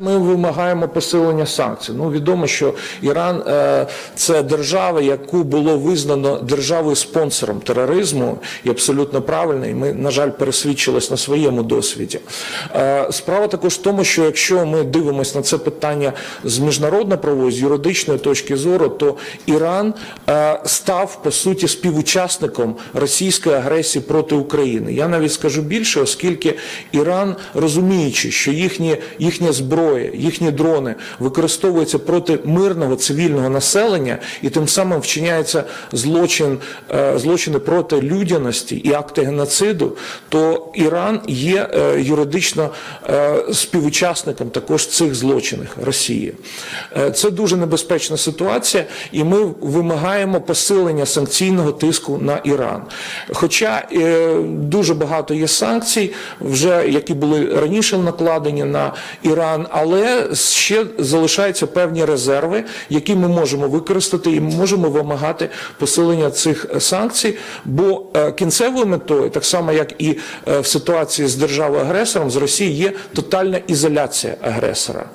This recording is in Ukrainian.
Ми вимагаємо посилення санкцій. Ну відомо, що Іран е, це держава, яку було визнано державою спонсором тероризму, і абсолютно правильно. І ми, на жаль, пересвідчились на своєму досвіді. Е, справа також в тому, що якщо ми дивимося на це питання з міжнародно-правової, з юридичної точки зору, то Іран е, став по суті співучасником російської агресії проти України. Я навіть скажу більше, оскільки Іран, розуміючи, що їхні, їхня зброя, їхні дрони використовуються проти мирного цивільного населення, і тим самим вчиняється злочин, е, злочини проти людяності і акти геноциду, то Іран є е, юридично е, співучасником також цих злочинів Росії. Це дуже небезпечна ситуація, і ми вимагаємо посилення санкційного тиску на Іран. Хоча е, дуже багато є санкцій, вже які були раніше накладені на Іран, але ще залишаються певні резерви, які ми можемо використати і можемо вимагати посилення цих санкцій. Бо е, кінцевою метою, так само як і е, в ситуації з державою агресором, з Росії є тотальна ізоляція агресора.